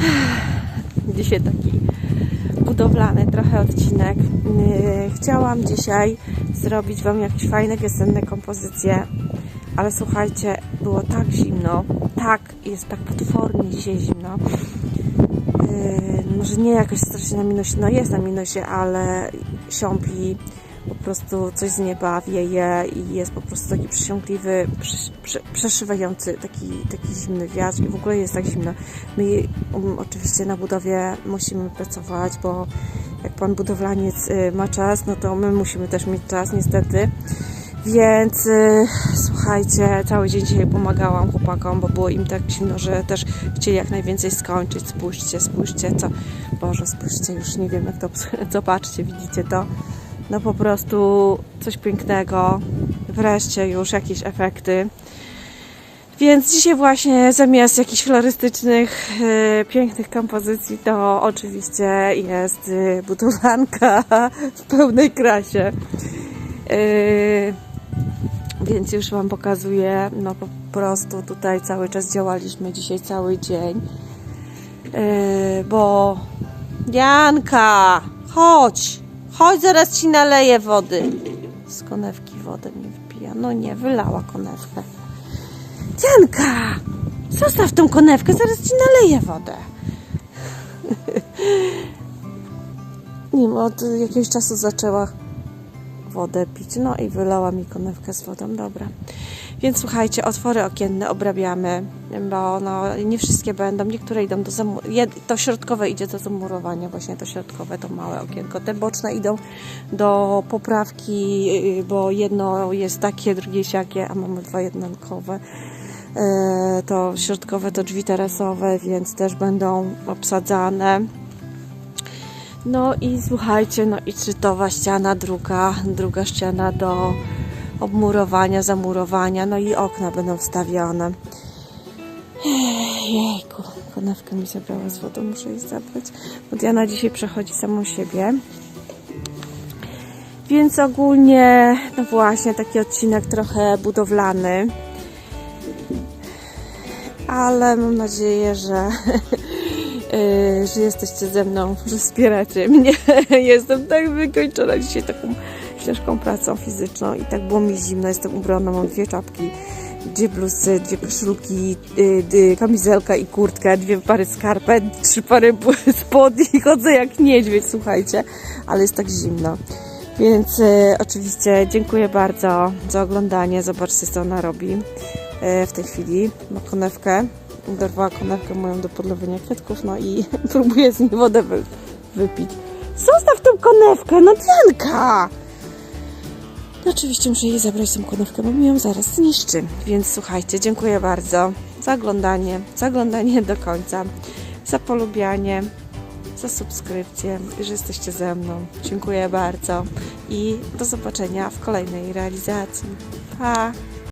Dzisiaj taki budowlany trochę odcinek. Yy, Chciałam dzisiaj zrobić Wam jakieś fajne wiosenne kompozycje, ale słuchajcie, było tak zimno, tak, jest tak potwornie dzisiaj zimno. Yy, może nie jakoś strasznie na minusie, no jest na minusie, ale siąpi po prostu coś z nieba wieje i jest po prostu taki przesiąkliwy, prze, prze, przeszywający taki, taki zimny wiatr i w ogóle jest tak zimno. My um, oczywiście na budowie musimy pracować, bo jak pan budowlaniec y, ma czas, no to my musimy też mieć czas niestety. Więc y, słuchajcie, cały dzień dzisiaj pomagałam chłopakom, bo było im tak zimno, że też chcieli jak najwięcej skończyć. Spójrzcie, spójrzcie, co. Boże, spójrzcie, już nie wiem jak to. Zobaczcie, widzicie to. No po prostu coś pięknego. Wreszcie już jakieś efekty. Więc dzisiaj właśnie zamiast jakichś florystycznych, e, pięknych kompozycji, to oczywiście jest budowlanka w pełnej krasie. E, więc już Wam pokazuję, no po prostu tutaj cały czas działaliśmy dzisiaj cały dzień, Yy, bo Janka, chodź, chodź, zaraz Ci naleję wody. Z konewki wodę mi wypija, no nie, wylała konewkę. Janka, zostaw tą konewkę, zaraz Ci naleję wodę. Wiem, od jakiegoś czasu zaczęła wodę pić. No i wylała mi konewkę z wodą, dobra. Więc słuchajcie, otwory okienne obrabiamy, bo no, nie wszystkie będą, niektóre idą do zamurowania, to środkowe idzie do zamurowania, właśnie to środkowe, to małe okienko. Te boczne idą do poprawki, yy, bo jedno jest takie, drugie siakie, a mamy dwa jednankowe. Yy, To środkowe to drzwi tarasowe, więc też będą obsadzane. No i słuchajcie, no i szczytowa ściana, druga, druga ściana do obmurowania, zamurowania, no i okna będą wstawione. Jejku, konewkę mi zabrała z wodą, muszę jej zabrać. Bo Diana dzisiaj przechodzi samą siebie. Więc ogólnie, no właśnie, taki odcinek trochę budowlany. Ale mam nadzieję, że że jesteście ze mną, że wspieracie mnie. Jestem tak wykończona dzisiaj taką ciężką pracą fizyczną i tak było mi zimno, jestem ubrana, mam dwie czapki, dwie bluzy, dwie koszulki, yy, yy, kamizelka i kurtkę, dwie pary skarpet, trzy pary spodni, chodzę jak niedźwiedź, słuchajcie, ale jest tak zimno. Więc oczywiście dziękuję bardzo za oglądanie, zobaczcie co ona robi w tej chwili, ma konewkę, dorwała konewkę moją do podlewania kwiatków, no i próbuję z niej wodę wy, wypić. Zostaw tą konewkę, no Dianka! No oczywiście muszę jej zabrać tą konewkę, bo mi ją zaraz zniszczy. Więc słuchajcie, dziękuję bardzo za oglądanie, za oglądanie do końca, za polubianie, za subskrypcję że jesteście ze mną. Dziękuję bardzo i do zobaczenia w kolejnej realizacji. Pa!